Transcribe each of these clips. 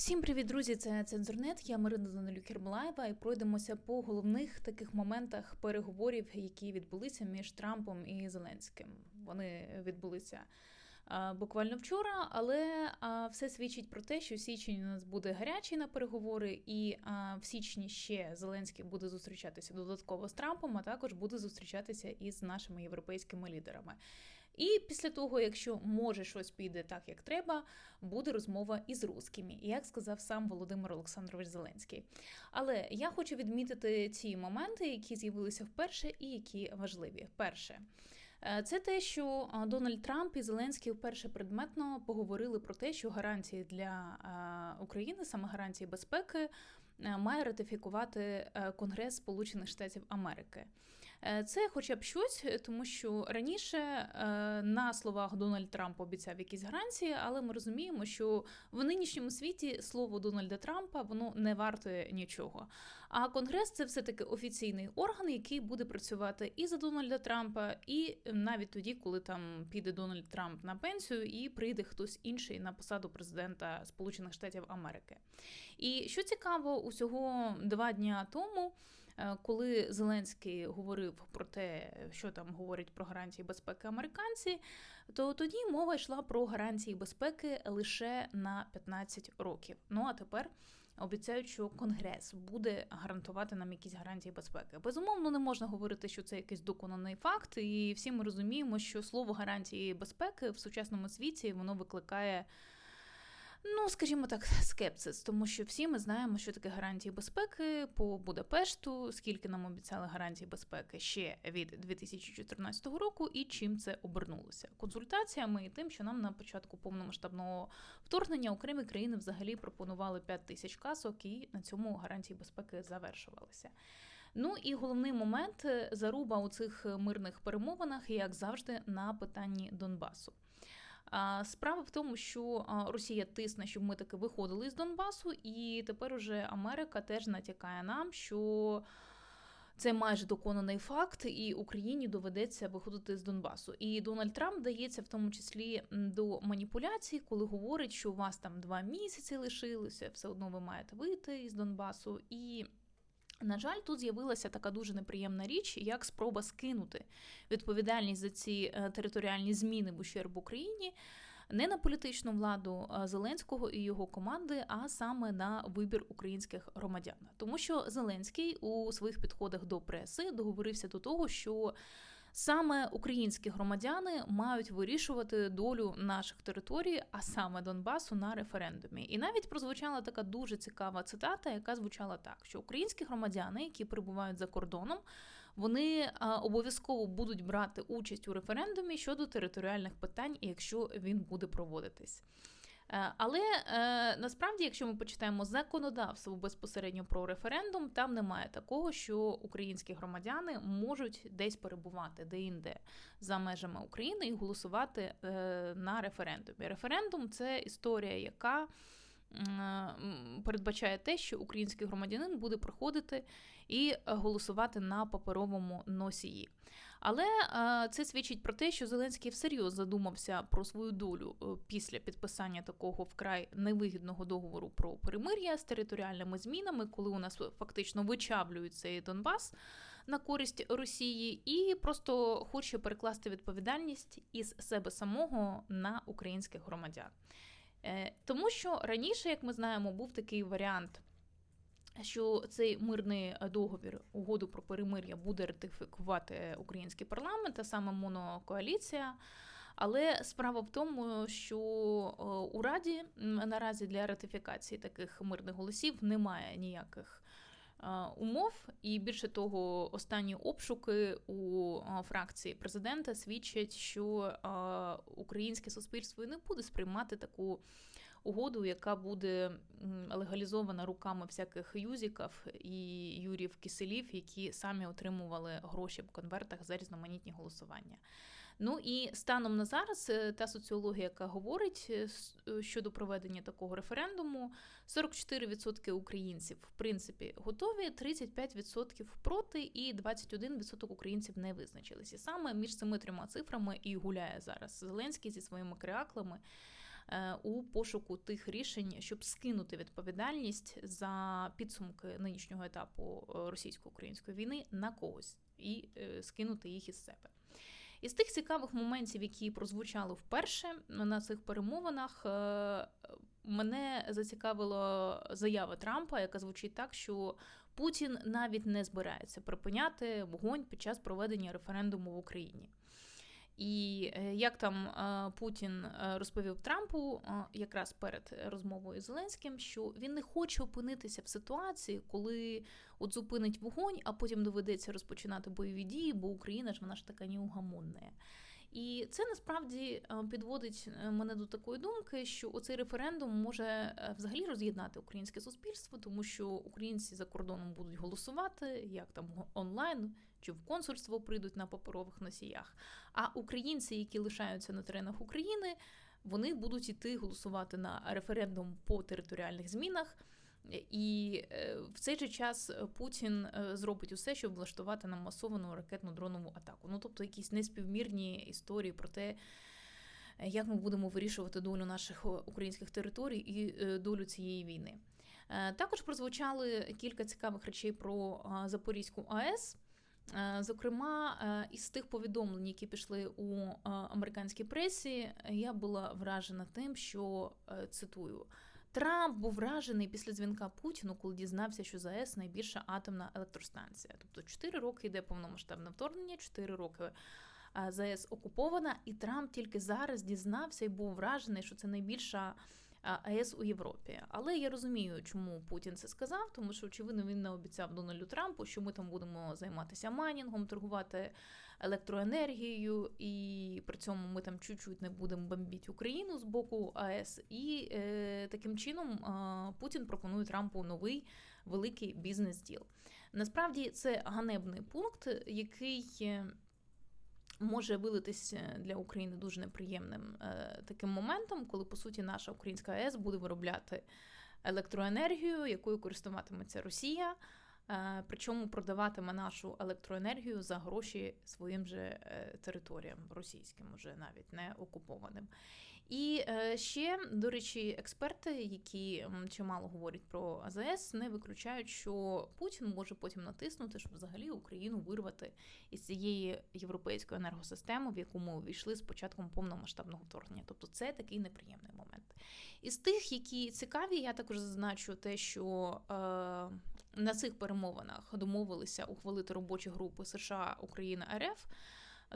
Всім привіт, друзі! Це Цензурнет. Я Марина Данилюк Ермолаєва і пройдемося по головних таких моментах переговорів, які відбулися між Трампом і Зеленським. Вони відбулися буквально вчора, але все свідчить про те, що січень у нас буде гарячий на переговори, і в січні ще Зеленський буде зустрічатися додатково з Трампом, а також буде зустрічатися із нашими європейськими лідерами. І після того, якщо може щось піде так, як треба, буде розмова із русскими, як сказав сам Володимир Олександрович Зеленський. Але я хочу відмітити ці моменти, які з'явилися вперше, і які важливі. Перше. е, Це те, що Дональд Трамп і Зеленський вперше предметно поговорили про те, що гарантії для України, саме гарантії безпеки, е, має ратифікувати е, Конгрес Сполучених Штатів Америки. Е, Це хоча б щось, тому що раніше е, на словах Дональд Трамп обіцяв якісь гарантії, але ми розуміємо, що в нинішньому світі слово Дональда Трампа воно не вартує нічого. А Конгрес це все-таки офіційний орган, який буде працювати і за Дональда Трампа, і навіть тоді, коли там піде Дональд Трамп на пенсію, і прийде хтось інший на посаду президента Сполучених Штатів Америки. І що цікаво, усього два дня тому. Е, Коли Зеленський говорив про те, що там говорять про гарантії безпеки американці, то тоді мова йшла про гарантії безпеки лише на 15 років. Ну а тепер обіцяють, що Конгрес буде гарантувати нам якісь гарантії безпеки. Безумовно, не можна говорити, що це якийсь доконаний факт, і всі ми розуміємо, що слово гарантії безпеки в сучасному світі воно викликає. Ну, скажімо так, скепсис, тому що всі ми знаємо, що таке гарантії безпеки по Будапешту, скільки нам обіцяли гарантії безпеки ще від 2014 року, і чим це обернулося консультаціями і тим, що нам на початку повномасштабного вторгнення окремі країни взагалі пропонували 5 тисяч касок, і на цьому гарантії безпеки завершувалися. Ну і головний момент е, заруба у цих мирних перемовинах, як завжди, на питанні Донбасу. Справа в тому, що Росія тисне, щоб ми таки виходили з Донбасу, і тепер уже Америка теж натякає нам, що це майже доконаний факт, і Україні доведеться виходити з Донбасу. І Дональд Трамп дається в тому числі до маніпуляцій, коли говорить, що у вас там два місяці лишилося, все одно ви маєте вийти із Донбасу. І на жаль, тут з'явилася така дуже неприємна річ, як спроба скинути відповідальність за ці е, територіальні зміни в ущерб Україні не на політичну владу Зеленського і його команди, а саме на вибір українських громадян. Тому що Зеленський у своїх підходах до преси договорився до того, що Саме українські громадяни мають вирішувати долю наших територій, а саме Донбасу, на референдумі. І навіть прозвучала така дуже цікава цитата, яка звучала так: що українські громадяни, які перебувають за кордоном, вони обов'язково будуть брати участь у референдумі щодо територіальних питань, якщо він буде проводитись. Е, Але е, насправді, якщо ми почитаємо законодавство безпосередньо про референдум, там немає такого, що українські громадяни можуть десь перебувати де-інде за межами України і голосувати е, на референдумі. Референдум це історія, яка передбачає те, що український громадянин буде проходити і голосувати на паперовому носії. Але е, це свідчить про те, що Зеленський всерйоз задумався про свою долю е, після підписання такого вкрай невигідного договору про перемир'я з територіальними змінами, коли у нас фактично вичавлюють цей Донбас на користь Росії, і просто хоче перекласти відповідальність із себе самого на українських громадян. Е, Тому що раніше, як ми знаємо, був такий варіант що цей мирний договір, угоду про перемир'я буде ратифікувати український парламент, а саме монокоаліція. Але справа в тому, що е, у Раді наразі для ратифікації таких мирних голосів немає ніяких е, умов, і більше того, останні обшуки у е, фракції президента свідчать, що українське суспільство не буде сприймати таку угоду, яка буде легалізована руками всяких юзіків і юрів киселів, які самі отримували гроші в конвертах за різноманітні голосування. Ну і станом на зараз е, та соціологія, яка говорить е, е, щодо проведення такого референдуму, 44% українців в принципі готові, 35% проти, і 21% українців не визначились. І саме між цими трьома цифрами і гуляє зараз Зеленський зі своїми креаклами. Е, у пошуку тих рішень, щоб скинути відповідальність за підсумки нинішнього етапу е, російсько-української війни на когось і е, скинути їх із себе. Із тих цікавих моментів, які прозвучали вперше на цих перемовинах, мене зацікавила заява Трампа, яка звучить так, що Путін навіть не збирається припиняти вогонь під час проведення референдуму в Україні. І е, як там е, Путін е, розповів Трампу якраз перед розмовою з Зеленським, що він не хоче опинитися в ситуації, коли от зупинить вогонь, а потім доведеться розпочинати бойові дії, бо Україна ж вона ж така неугамонна. І це насправді підводить мене до такої думки, що оцей референдум може взагалі роз'єднати українське суспільство, тому що українці за кордоном будуть голосувати, як там онлайн чи в консульство прийдуть на паперових носіях. А українці, які лишаються на теренах України, вони будуть іти голосувати на референдум по територіальних змінах. І е, в цей же час Путін е, зробить усе, щоб влаштувати нам масовану ракетну дронову атаку. Ну тобто, якісь неспівмірні історії про те, як ми будемо вирішувати долю наших українських територій і е, долю цієї війни. Також прозвучали кілька цікавих речей про Запорізьку АЕС. Е, зокрема, е, із тих повідомлень, які пішли у е, американській пресі, я була вражена тим, що цитую. Трамп був вражений після дзвінка Путіну, коли дізнався, що ЗАЕС найбільша атомна електростанція. Тобто 4 роки йде повномасштабне вторгнення, 4 роки ЗАЕС окупована, і Трамп тільки зараз дізнався і був вражений, що це найбільша АЕС у Європі. Але я розумію, чому Путін це сказав, тому що очевидно він не обіцяв Дональду Трампу, що ми там будемо займатися майнінгом, торгувати електроенергією, і при цьому ми там чуть-чуть не будемо бомбити Україну з боку АЕС. І е, таким чином е, Путін пропонує Трампу новий великий бізнес-діл. Насправді це ганебний пункт, який. Може вилитись е, для України дуже неприємним е, таким моментом, коли по суті наша українська АЕС буде виробляти електроенергію, якою користуватиметься Росія. Е, причому продаватиме нашу електроенергію за гроші своїм же територіям російським, уже навіть не окупованим. І е, ще, до речі, експерти, які чимало говорять про АЗС, не виключають, що Путін може потім натиснути, щоб взагалі Україну вирвати із цієї європейської енергосистеми, в яку ми увійшли з початком повномасштабного вторгнення. Тобто це такий неприємний момент. Із тих, які цікаві, я також зазначу те, що е, на цих перемовинах домовилися ухвалити робочі групи США, Україна РФ.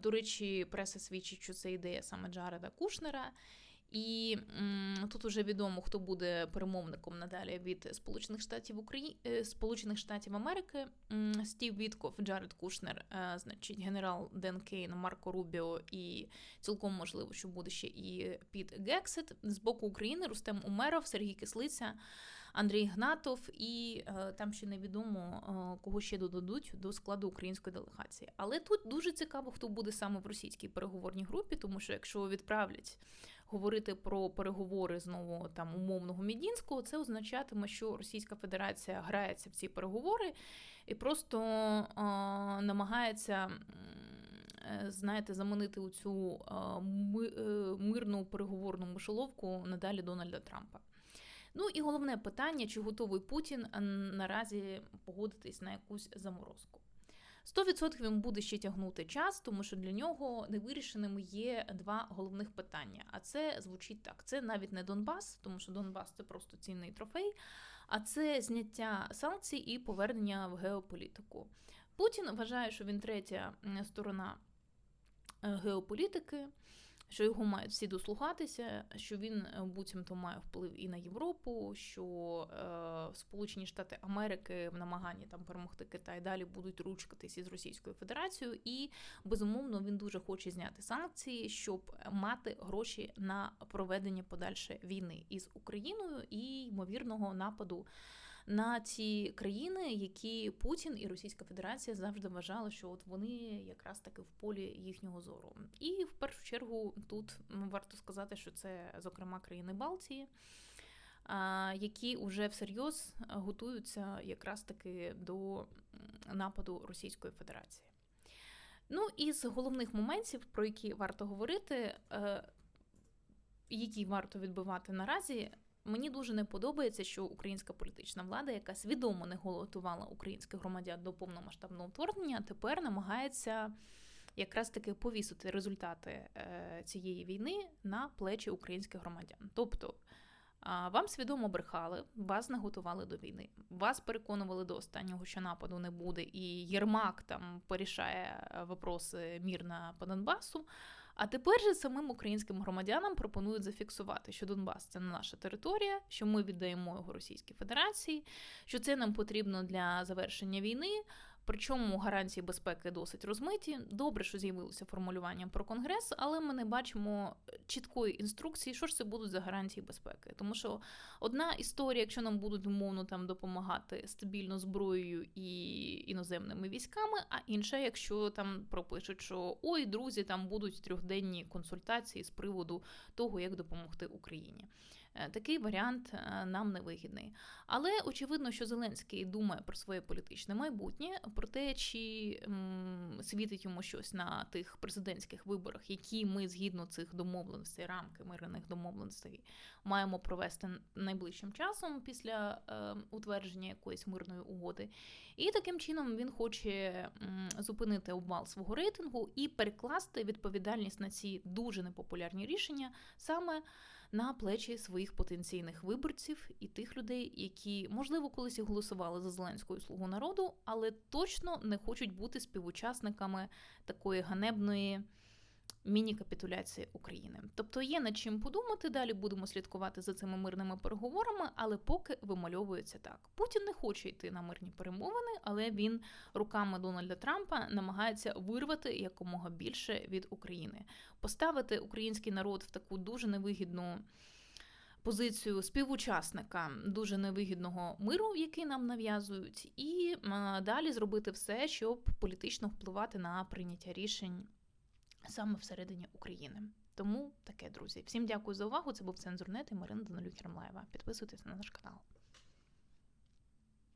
До речі, преса свідчить, що це ідея саме Джареда Кушнера. І м, тут уже відомо, хто буде перемовником надалі від Сполучених Штатів Украї... Е, Сполучених Штатів Америки. М, Стів Вітков, Джаред Кушнер, е, значить, генерал Ден Кейн, Марко Рубіо, і цілком можливо, що буде ще і Піт Гексет. З боку України Рустем Умеров, Сергій Кислиця. Андрій Гнатов, і е, там ще невідомо е, кого ще додадуть до складу української делегації. Але тут дуже цікаво, хто буде саме в російській переговорній групі, тому що якщо відправлять говорити про переговори знову там умовного Мідінського, це означатиме, що Російська Федерація грається в ці переговори і просто е, намагається. Знаєте, заманити у цю мирну переговорну мишоловку надалі Дональда Трампа. Ну і головне питання: чи готовий Путін наразі погодитись на якусь заморозку? 100% він буде ще тягнути час, тому що для нього невирішеними є два головних питання. А це звучить так: це навіть не Донбас, тому що Донбас це просто цінний трофей, а це зняття санкцій і повернення в геополітику. Путін вважає, що він третя сторона е, геополітики що його мають всі дослухатися, що він е, буцімто має вплив і на Європу, що е, Сполучені Штати Америки в намаганні там перемогти Китай далі будуть ручкатись із Російською Федерацією, і безумовно він дуже хоче зняти санкції, щоб мати гроші на проведення подальше війни із Україною і ймовірного нападу на ці країни, які Путін і Російська Федерація завжди вважали, що от вони якраз таки в полі їхнього зору. І в першу чергу тут варто сказати, що це зокрема країни Балтії. Які вже всерйоз готуються якраз таки до нападу Російської Федерації. Ну і з головних моментів, про які варто говорити, е, які варто відбивати наразі. Мені дуже не подобається, що українська політична влада, яка свідомо не готувала українських громадян до повномасштабного вторгнення, тепер намагається якраз таки повісити результати е, цієї війни на плечі українських громадян. Тобто вам свідомо брехали, вас не готували до війни, вас переконували до останнього, що нападу не буде, і Єрмак там порішає е, вопроси мірно по Донбасу. А тепер же самим українським громадянам пропонують зафіксувати, що Донбас це не наша територія, що ми віддаємо його Російській Федерації, що це нам потрібно для завершення війни. Причому гарантії безпеки досить розмиті. Добре, що з'явилося формулювання про конгрес, але ми не бачимо чіткої інструкції, що ж це будуть за гарантії безпеки. Тому що одна історія, якщо нам будуть умовно там допомагати стабільно зброєю і іноземними військами, а інша, якщо там пропишуть, що ой, друзі, там будуть трьохденні консультації з приводу того, як допомогти Україні. Е, Такий варіант е, нам не вигідний. Але очевидно, що Зеленський думає про своє політичне майбутнє, про те, чи світить йому щось на тих президентських виборах, які ми згідно цих домовленостей, рамки мирних домовленостей маємо провести найближчим часом після е, утвердження якоїсь мирної угоди. І таким чином він хоче зупинити обвал свого рейтингу і перекласти відповідальність на ці дуже непопулярні рішення саме на плечі своїх потенційних виборців і тих людей, які можливо колись і голосували за Зеленського слугу народу, але точно не хочуть бути співучасниками такої ганебної. Міні-капітуляції України, тобто є над чим подумати. Далі будемо слідкувати за цими мирними переговорами, але поки вимальовується так. Путін не хоче йти на мирні перемовини, але він руками Дональда Трампа намагається вирвати якомога більше від України, поставити український народ в таку дуже невигідну. Позицію співучасника дуже невигідного миру, який нам нав'язують, і далі зробити все, щоб політично впливати на прийняття рішень саме всередині України. Тому таке, друзі. Всім дякую за увагу. Це був цензурнет і Марина Данилюк Єрмлаєва. Підписуйтесь на наш канал.